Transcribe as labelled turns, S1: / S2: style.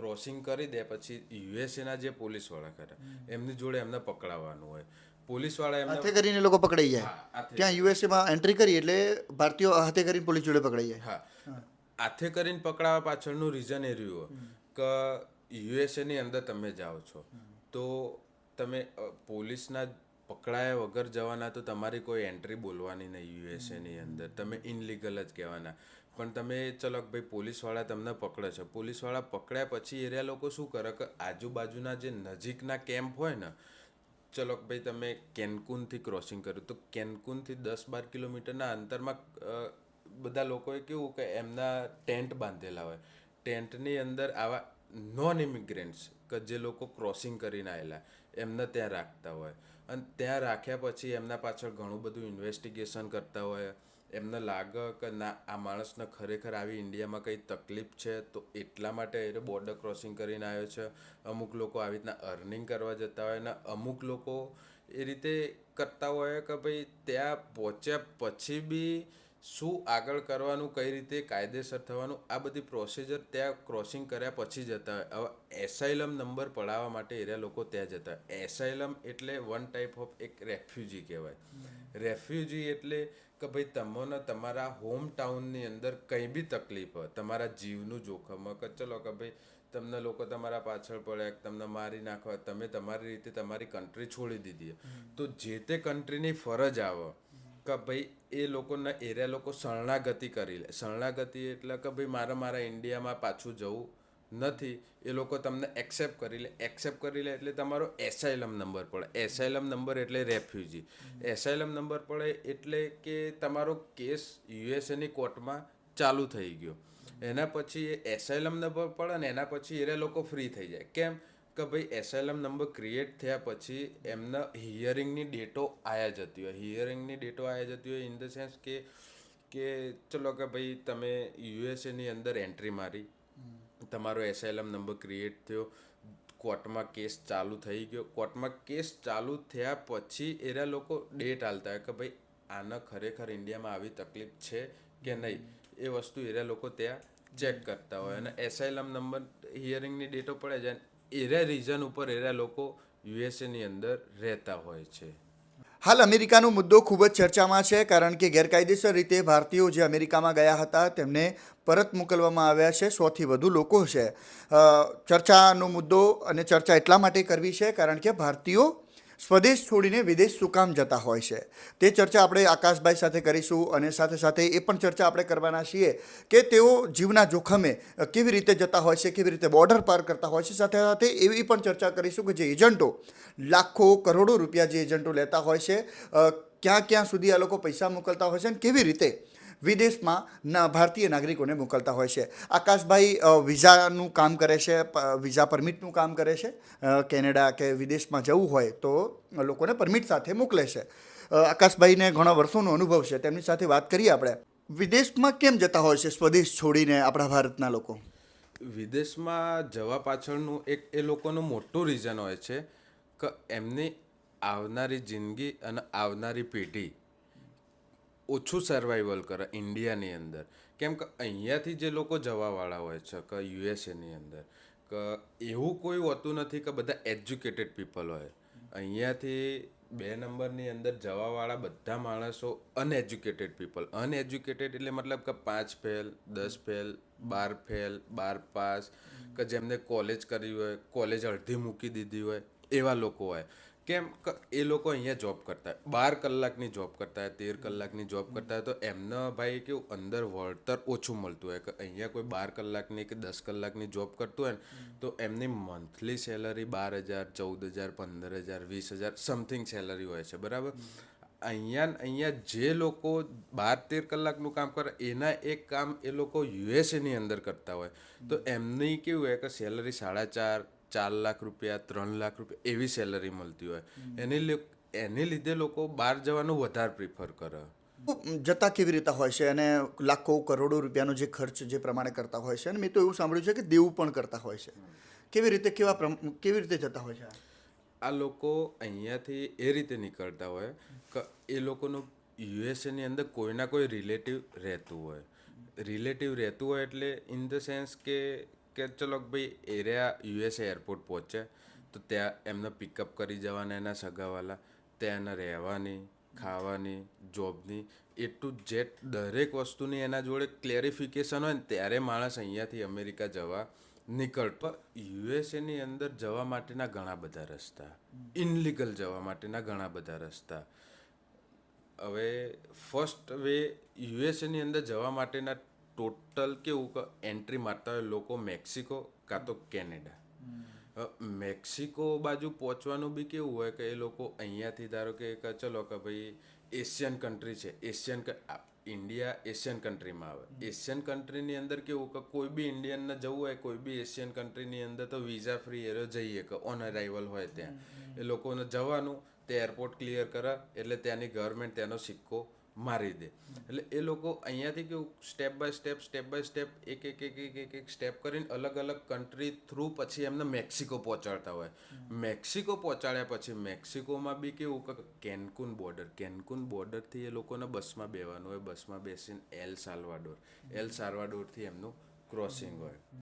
S1: Crossing કરી દે પછી યુએસએના જે પોલીસવાળા ખરા એમની જોડે એમને પકડાવવાનું હોય. પોલીસવાળા એમને
S2: હાથે કરીને લોકો પકડાઈ જાય. ત્યાં યુએસએમાં એન્ટ્રી કરી એટલે ભારતીયો હાથે કરીને પોલીસ જોડે પકડાઈ જાય.
S1: હા. હાથે કરીને પકડાવવા પાછળનું રીઝન એ રહ્યું કે યુએસએની અંદર તમે જાઓ છો. તો તમે પોલીસના પકડાયા વગર જવાના તો તમારી કોઈ એન્ટ્રી બોલવાની નહીં યુએસએની અંદર. તમે ઇનલીગલ જ કહેવાના. પણ તમે ચલો ભાઈ પોલીસવાળા તમને પકડે છે. પોલીસવાળા પકડ્યા પછી એરિયા લોકો શું કરે? કે આજુબાજુના જે નજીકના કેમ્પ હોય ને, ચલો ભાઈ તમે કેનકુનથી ક્રોસિંગ કર્યું. તો કેનકુનથી દસ બાર કિલોમીટરના અંતરમાં બધા લોકોએ કેવું કે એમના ટેન્ટ બાંધેલા હોય. ટેન્ટની અંદર આવા નોન ઇમિગ્રન્ટ્સ કે જે લોકો ક્રોસિંગ કરીને આવેલા એમને ત્યાં રાખતા હોય. અને ત્યાં રાખ્યા પછી એમના પાછળ ઘણું બધું ઇન્વેસ્ટિગેશન કરતા હોય. એમને લાગે કે ના, આ માણસને ખરેખર આવી ઇન્ડિયામાં કંઈ તકલીફ છે? તો એટલા માટે એ બોર્ડર ક્રોસિંગ કરીને આવ્યો છે. અમુક લોકો આવી રીતના અર્નિંગ કરવા જતા હોય અને અમુક લોકો એ રીતે કરતા હોય કે ભાઈ ત્યાં પહોંચ્યા પછી બી શું આગળ કરવાનું કઈ રીતે કાયદેસર થવાનું આ બધી પ્રોસિજર ત્યાં ક્રોસિંગ કર્યા પછી જતા હોય હવે એસાઇલમ નંબર પડાવવા માટે એરિયા લોકો ત્યાં જતા એસાઇલમ એટલે વન ટાઈપ ઓફ એક રેફ્યુજી કહેવાય. રેફ્યુજી એટલે કે ભાઈ તમને તમારા હોમ ટાઉનની અંદર કંઈ બી તકલીફ હોય તમારા જીવનું જોખમ હોય કે ચલો કે ભાઈ તમને લોકો તમારા પાછળ પડ્યા તમને મારી નાખવા તમે તમારી રીતે તમારી કન્ટ્રી છોડી દીધી. તો જે તે કન્ટ્રીની ફરજ આવે કે ભાઈ, એ લોકોના એરિયા લોકો શરણાગતિ કરી લે. શરણાગતિ એટલે કે ભાઈ, મારે મારા ઇન્ડિયામાં પાછું જવું નથી. એ લોકો તમને એક્સેપ્ટ કરી લે. એક્સેપ્ટ કરી લે એટલે તમારો એસાઇલમ નંબર પડે. એસાઇલમ નંબર એટલે રેફ્યુજી એસાઇલમ નંબર પડે એટલે કે તમારો કેસ યુએસએની કોર્ટમાં ચાલુ થઈ ગયો. એના પછી એ એસાઇલમ નંબર પડે ને એના પછી એ લોકો ફ્રી થઈ જાય. કેમ? કે ભાઈ એસાઇલમ નંબર ક્રિએટ થયા પછી એમના હિયરિંગની ડેટો આયા જતી હોય. હિયરિંગની ડેટો આયા જતી હોય ઇન ધ સેન્સ કે કે ચલો કે ભાઈ તમે યુએસએની અંદર એન્ટ્રી મારી. તમારો એસાઇલમ નંબર ક્રિએટ થયો. કોર્ટમાં કેસ ચાલુ થઈ ગયો. કોર્ટમાં કેસ ચાલુ થયા પછી એરા લોકો ડેટ હાલતા હોય કે ભાઈ આને ખરેખર ઇન્ડિયામાં આવી તકલીફ છે કે નહીં? એ વસ્તુ એરા લોકો ત્યાં ચેક કરતા હોય. અને એસઆઈલમ નંબર હિયરિંગની ડેટો પડે જાય. એરા રીઝન ઉપર એરા લોકો યુએસએની અંદર રહેતા હોય છે.
S2: હાલ અમેરિકાનો મુદ્દો ખૂબ જ ચર્ચામાં છે, કારણ કે ગેરકાયદેસર રીતે ભારતીયો જે અમેરિકામાં ગયા હતા તેમને પરત મોકલવામાં આવ્યા છે સોથી વધુ લોકો છે. ચર્ચાનો મુદ્દો અને ચર્ચા એટલા માટે કરવી છે, કારણ કે ભારતીયો સ્વદેશ છોડીને વિદેશ શું કામ જતા હોય છે? તે ચર્ચા આપણે આકાશભાઈ સાથે કરીશું અને સાથે સાથે એ પણ ચર્ચા આપણે કરવાના છીએ કે તેઓ જીવના જોખમે કેવી રીતે જતા હોય છે, કેવી રીતે બોર્ડર પાર કરતા હોય છે. સાથે સાથે એવી પણ ચર્ચા કરીશું કે જે એજન્ટો લાખો કરોડો રૂપિયા જે એજન્ટો લેતા હોય છે ક્યાં ક્યાં સુધી આ લોકો પૈસા મોકલતા હોય છે અને કેવી રીતે વિદેશમાં ભારતીય નાગરિકોને મોકલતા હોય છે. આકાશભાઈ વિઝાનું કામ કરે છે વિઝા પરમિટનું કામ કરે છે. કેનેડા કે વિદેશમાં જવું હોય તો લોકોને પરમિટ સાથે મોકલે છે. આકાશભાઈને ઘણા વર્ષોનો અનુભવ છે. તેમની સાથે વાત કરીએ આપણે. વિદેશમાં કેમ જતા હોય છે સ્વદેશ છોડીને આપણા ભારતના લોકો?
S1: વિદેશમાં જવા પાછળનું એક એ લોકોનું મોટું રીઝન હોય છે કે એમની આવનારી જિંદગી અને આવનારી પેઢી ઓછું સર્વાઈવલ કરે ઇન્ડિયાની અંદર. કેમ કે અહીંયાથી જે લોકો જવાવાળા હોય છે, કે યુએસએની અંદર, કે એવું કોઈ હોતું નથી કે બધા એજ્યુકેટેડ પીપલ હોય. અહીંયાથી બે નંબરની અંદર જવાવાળા બધા માણસો અનએજ્યુકેટેડ પીપલ અનએજ્યુકેટેડ એટલે મતલબ કે પાંચ ફેલ દસ ફેલ બાર ફેલ બાર પાસ, કે જેમને કોલેજ કરી હોય કોલેજ અડધી મૂકી દીધી હોય, એવા લોકો હોય. કેમ એ લોકો અહીંયા જોબ કરતા હોય. બાર કલાકની જોબ કરતા હોય તેર કલાકની જોબ કરતા હોય તો એમને ભાઈ કેવું અંદર વળતર ઓછું મળતું હોય કે અહીંયા કોઈ બાર કલાકની કે દસ કલાકની જોબ કરતું હોય ને તો એમની મંથલી સેલરી બાર હજાર ચૌદ હજાર પંદર હજાર વીસ હજાર સમથિંગ સેલરી હોય છે બરાબર? અહીંયા અહીંયા જે લોકો બાર તેર કલાકનું કામ કરે એના એક કામ એ લોકો યુએસએની અંદર કરતા હોય. તો એમની કેવું હોય કે સેલરી સાડા ચાર ચાર લાખ રૂપિયા ત્રણ લાખ રૂપિયા એવી સેલરી મળતી હોય. એની એને લીધે લોકો બહાર જવાનું વધારે પ્રિફર કરે.
S2: જતા કેવી રીતે હોય છે અને લાખો કરોડો રૂપિયાનો જે ખર્ચ જે પ્રમાણે કરતા હોય છે અને મેં તો એવું સાંભળ્યું છે કે દેવું પણ કરતા હોય છે. કેવી રીતે કેવા કેવી રીતે જતા હોય છે આ?
S1: લોકો અહીંયાથી એ રીતે નીકળતા હોય કે એ લોકોનું યુએસએની અંદર કોઈના કોઈ રિલેટિવ રહેતું હોય. રિલેટિવ રહેતું હોય એટલે ઇન ધ સેન્સ કે કે ચલો ભાઈ એરિયા યુએસએ એરપોર્ટ પહોંચે, તો ત્યાં એમને પિકઅપ કરી જવાના એના સગાવાલા. ત્યાં એના રહેવાની, ખાવાની જોબની એ ટુ જેટ દરેક વસ્તુની એના જોડે ક્લેરિફિકેશન હોય ને ત્યારે માણસ અહીંયાથી અમેરિકા જવા નીકળતો યુએસએની અંદર જવા માટેના ઘણા બધા રસ્તા ઇનલીગલ જવા માટેના ઘણા બધા રસ્તા. હવે ફર્સ્ટ વે યુએસએની અંદર જવા માટેના ટોટલ કેવું એન્ટ્રી મારતા હોય લોકો મેક્સિકો કાં તો કેનેડા. મેક્સિકો બાજુ પહોંચવાનું બી કેવું હોય કે એ લોકો અહીંયાથી ધારો કે ચલો કે ભાઈ એશિયન કન્ટ્રી છે એશિયન ઇન્ડિયા એશિયન કન્ટ્રીમાં આવે. એશિયન કન્ટ્રીની અંદર કેવું કે કોઈ બી ઇન્ડિયનને જવું હોય કોઈ બી એશિયન કન્ટ્રીની અંદર તો વિઝા ફ્રી એરો જઈએ કે ઓન અરાઇવલ હોય ત્યાં. એ લોકોને જવાનું તે એરપોર્ટ ક્લિયર કરે એટલે ત્યાંની ગવર્મેન્ટ તેનો સિક્કો મારી દે. એટલે એ લોકો અહીંયાથી કેવું step by step step by step એક એક એક એક એક એક સ્ટેપ કરીને અલગ અલગ કન્ટ્રી થ્રુ પછી એમને મેક્સિકો પહોંચાડતા હોય. મેક્સિકો પહોંચાડ્યા પછી મેક્સિકોમાં બી કેવું કે કેનકુન બોર્ડર કેનકુન બોર્ડરથી એ લોકોને બસમાં બેવાનું હોય. બસમાં બેસીને એલ સાલ્વાડોર એલ સાલ્વાડોરથી એમનું ક્રોસિંગ હોય.